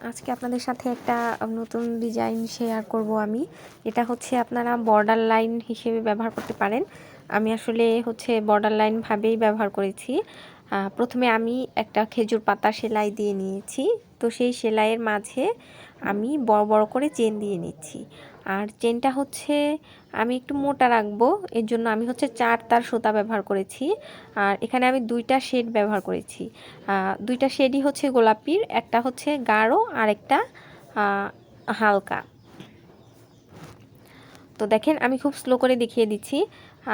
আজকে আপনাদের সাথে একটা নতুন ডিজাইন শেয়ার করব আমি। এটা হচ্ছে আপনারা বর্ডার লাইন হিসেবে ব্যবহার করতে পারেন। আমি আসলে হচ্ছে বর্ডার লাইন ভাবেই ব্যবহার করেছি। প্রথমে আমি একটা খেজুর পাতা সেলাই দিয়ে নিয়েছি। তো সেই সেলাইয়ের মাঝে আমি বড় বড় করে চেন দিয়ে নিচ্ছি। আর চেনটা হচ্ছে আমি একটু মোটা রাখব। এর জন্য আমি হচ্ছে চার তার সুতা ব্যবহার করেছি। আর এখানে আমি দুইটা শেড ব্যবহার করেছি। দুইটা শেডই হচ্ছে গোলাপির, একটা হচ্ছে গাঢ় আর একটা হালকা। তো দেখেন, আমি খুব স্লো করে দেখিয়ে দিচ্ছি।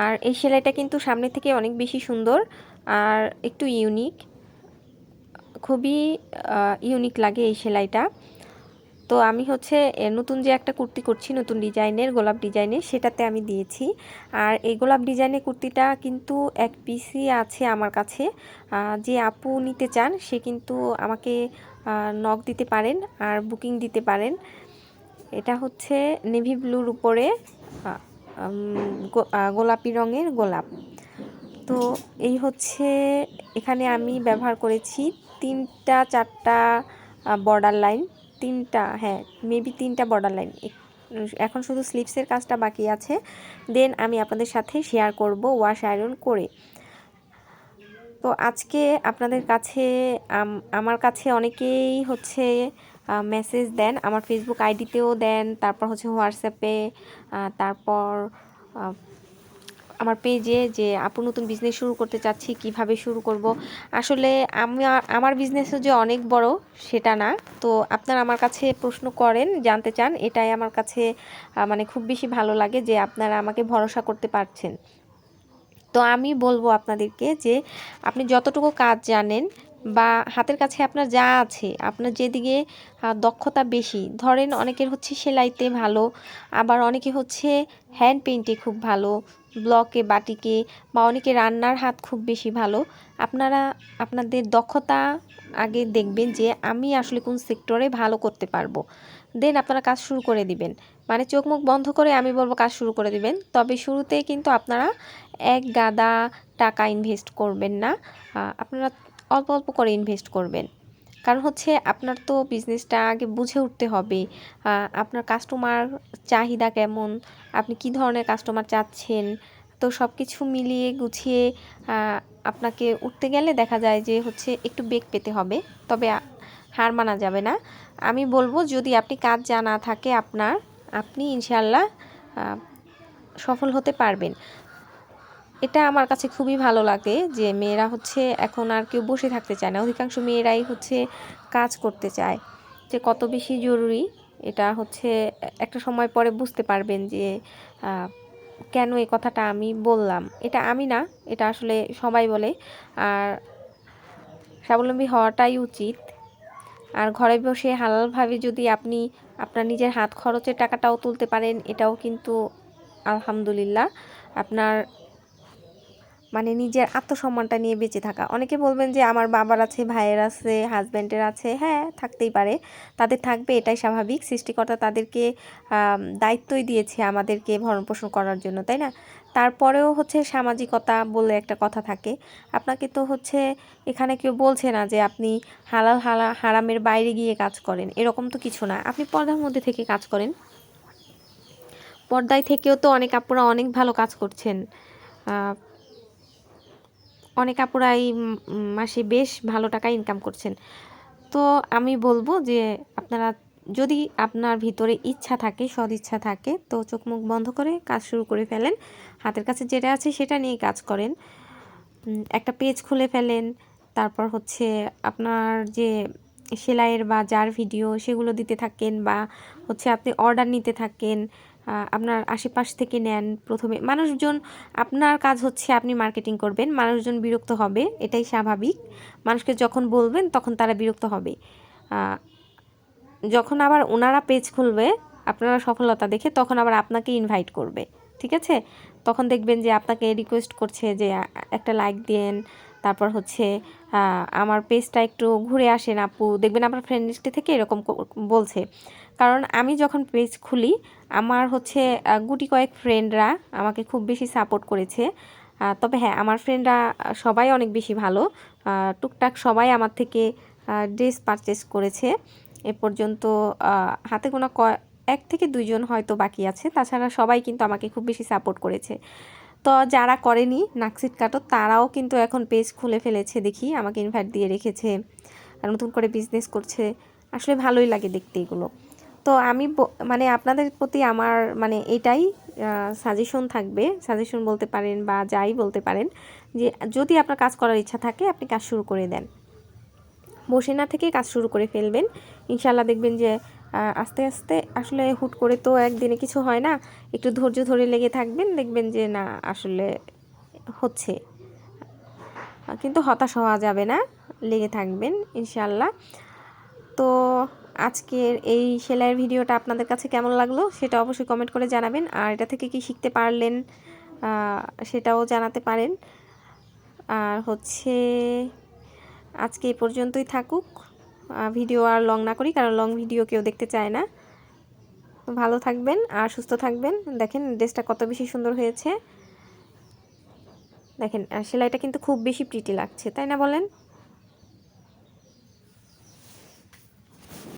আর এই সেলাইটা কিন্তু সামনে থেকে অনেক বেশি সুন্দর আর একটু ইউনিক খুবই ইউনিক লাগে এই সেলাইটা। তো আমি হচ্ছে নতুন যে একটা কুর্তি করছি, নতুন ডিজাইনের, গোলাপ ডিজাইনের, সেটাতে আমি দিয়েছি। আর এই গোলাপ ডিজাইনের কুর্তিটা কিন্তু এক পিসই আছে আমার কাছে। যে আপু নিতে চান, সে কিন্তু আমাকে নক দিতে পারেন আর বুকিং দিতে পারেন। এটা হচ্ছে নেভি ব্লুর উপরে গোলাপি রঙের গোলাপ। তো এই হচ্ছে, এখানে আমি ব্যবহার করেছি তিনটা, চারটা বর্ডার লাইন তিনটা হ্যাঁ মেবি তিনটা বর্ডার লাইন এখন শুধু স্লিপসের কাজটা বাকি আছে। দেন আমি আপনাদের সাথে শেয়ার করব ওয়াশ আয়রন করে। তো আজকে আপনাদের কাছে আমার কাছে অনেকেই হচ্ছে মেসেজ দেন, আমার ফেসবুক আইডিতেও দেন, তারপর হচ্ছে হোয়াটসঅ্যাপে তারপর আমার পেজে যে, আপু, নতুন বিজনেস শুরু করতে চাচ্ছি, কীভাবে শুরু করব? আসলে আমি আমার বিজনেসও যে অনেক বড়, সেটা না। তো আপনারা আমার কাছে প্রশ্ন করেন, জানতে চান, এটাই আমার কাছে মানে খুব বেশি ভালো লাগে যে আপনারা আমাকে ভরসা করতে পারছেন। তো আমি বলব আপনাদেরকে যে, আপনি যতটুকু কাজ জানেন বা হাতের কাছে আপনার যা আছে, আপনার যেদিকে দক্ষতা বেশি, ধরেন অনেকের হচ্ছে সেলাইতে ভালো, আবার অনেকে হচ্ছে হ্যান্ড পেন্টে খুব ভালো ব্লকে বাটিকে, বা অনেকে রান্নার হাত খুব বেশি ভালো। আপনারা, আপনাদের দক্ষতা আগে দেখবেন যে আমি আসলে কোন সেক্টরে ভালো করতে পারব। দেন আপনারা কাজ শুরু করে দিবেন। মানে চোখ মুখ বন্ধ করে আমি বলব কাজ শুরু করে দিবেন। তবে শুরুতে কিন্তু আপনারা এক গাদা টাকা ইনভেস্ট করবেন না। আপনারা অল্প অল্প করে ইনভেস্ট করবেন। কারণ হচ্ছে আপনার তো বিজনেসটা আগে বুঝে উঠতে হবে আপনার কাস্টমার চাহিদা কেমন, আপনি কি ধরনের কাস্টমার চাচ্ছেন, তো সব কিছু মিলিয়ে গুছিয়ে আপনাকে উঠতে গেলে দেখা যায় যে হচ্ছে একটু বেগ পেতে হবে, তবে হার মানা যাবে না। আমি বলব যদি আপনি কাজ জানা থাকে আপনার, আপনি ইনশাল্লাহ সফল হতে পারবেন। এটা আমার কাছে খুবই ভালো লাগে যে মেয়েরা হচ্ছে এখন আর কেউ বসে থাকতে চায় না। অধিকাংশ মেয়েরাই হচ্ছে কাজ করতে চায়। যে কত বেশি জরুরি এটা হচ্ছে একটা সময় পরে বুঝতে পারবেন যে কেন এই কথাটা আমি বললাম। এটা আমি না, এটা আসলে সবাই বলে। আর স্বাবলম্বী হওয়াটাই উচিত। আর ঘরে বসে হালালভাবে যদি আপনি আপনার নিজের হাত খরচের টাকাটাও তুলতে পারেন, এটাও কিন্তু আলহামদুলিল্লাহ। আপনার মানে নিজের আত্মসম্মানটা নিয়ে বেঁচে থাকা। অনেকে বলবেন যে আমার বাবার আছে, ভাইয়ের আছে হাজব্যান্ডের আছে হ্যাঁ থাকতেই পারে। তাদের থাকবে, এটাই স্বাভাবিক। সৃষ্টিকর্তা তাদেরকে দায়িত্বই দিয়েছে আমাদেরকে ভরণ পোষণ করার জন্য, তাই না? তারপরেও হচ্ছে সামাজিকতা বলে একটা কথা থাকে। আপনাকে তো হচ্ছে এখানে কেউ বলছে না যে আপনি হালাল হালা, হারামের বাইরে গিয়ে কাজ করেন। এরকম তো কিছু না। আপনি পর্দার মধ্যে থেকে কাজ করেন। পর্দায় থেকেও তো অনেক আপুরা অনেক ভালো কাজ করছেন। অনেক আপুরা এই মাসে বেশ ভালো টাকা ইনকাম করছেন। তো আমি বলব যে আপনারা যদি আপনার ভিতরে ইচ্ছা থাকে সদ ইচ্ছা থাকে, তো চোখ মুখ বন্ধ করে কাজ শুরু করে ফেলেন। হাতের কাছে যেটা আছে সেটা নিয়ে কাজ করেন। একটা পেজ খুলে ফেলেন। তারপর হচ্ছে আপনার যে সেলাইয়ের বা যার ভিডিও সেগুলো দিতে থাকেন বা হচ্ছে আপনি অর্ডার নিতে থাকেন। আপনার আশেপাশ থেকে নেন প্রথমে। মানুষজন, আপনার কাজ হচ্ছে আপনি মার্কেটিং করবেন, মানুষজন বিরক্ত হবে, এটাই স্বাভাবিক। মানুষকে যখন বলবেন, তখন তারা বিরক্ত হবে। যখন আবার ওনারা পেজ খুলবে, আপনারা সফলতা দেখে তখন আবার আপনাকে ইনভাইট করবে, ঠিক আছে? তখন দেখবেন যে আপনাকে রিকোয়েস্ট করছে যে একটা লাইক দেন তারপর হচ্ছে আমার পেজটা একটু ঘুরে আসেন আপু। দেখবেন আমার ফ্রেন্ড লিস্টে থেকে এরকম বলছে। কারণ আমি যখন পেজ খুলি, আমার হচ্ছে গুটি কয়েক ফ্রেন্ডরা আমাকে খুব বেশি সাপোর্ট করেছে। তবে হ্যাঁ আমার ফ্রেন্ডরা সবাই অনেক বেশি ভালো। টুকটাক সবাই আমার থেকে ড্রেস পারচেস করেছে। এ পর্যন্ত হাতে গোনা এক থেকে দুইজন হয়তো বাকি আছে। তাছাড়া সবাই কিন্তু আমাকে খুব বেশি সাপোর্ট করেছে। তো যারা করেনি নাকসিট কাটো, তারাও কিন্তু এখন পেজ খুলে ফেলেছে দেখি, আমাকে ইনভাইট দিয়ে রেখেছে আর নতুন করে বিজনেস করছে। আসলে ভালোই লাগে দেখতে এগুলো। তো আমি মানে আপনাদের প্রতি আমার মানে এটাই সাজেশন থাকবে। সাজেশন বলতে পারেন বা যাই বলতে পারেন যে, যদি আপনার কাজ করার ইচ্ছা থাকে, আপনি কাজ শুরু করে দেন। বসে না থেকে কাজ শুরু করে ফেলবেন। ইনশাল্লাহ দেখবেন যে আস্তে আস্তে আসলে হুট করে তো একদিনে কিছু হয় না। একটু ধৈর্য ধরে লেগে থাকবেন, দেখবেন যে না, আসলে হচ্ছে। কিন্তু হতাশ হওয়া যাবে না, লেগে থাকবেন ইনশাল্লাহ তো আজকের এই সেলাইয়ের ভিডিওটা আপনাদের কাছে কেমন লাগল সেটা অবশ্যই কমেন্ট করে জানাবেন। আর এটা থেকে কি শিখতে পারলেন সেটাও জানাতে পারেন। আর হচ্ছে আজকে এই পর্যন্তই থাকুক। ভিডিও আর লং না করি, কারণ লং ভিডিও কেউ দেখতে চায় না। ভালো থাকবেন আর সুস্থ থাকবেন। দেখেন ড্রেসটা কত বেশি সুন্দর হয়েছে। দেখেন আর সেলাইটা কিন্তু খুব বেশি প্রিটি লাগছে, তাই না বলেন?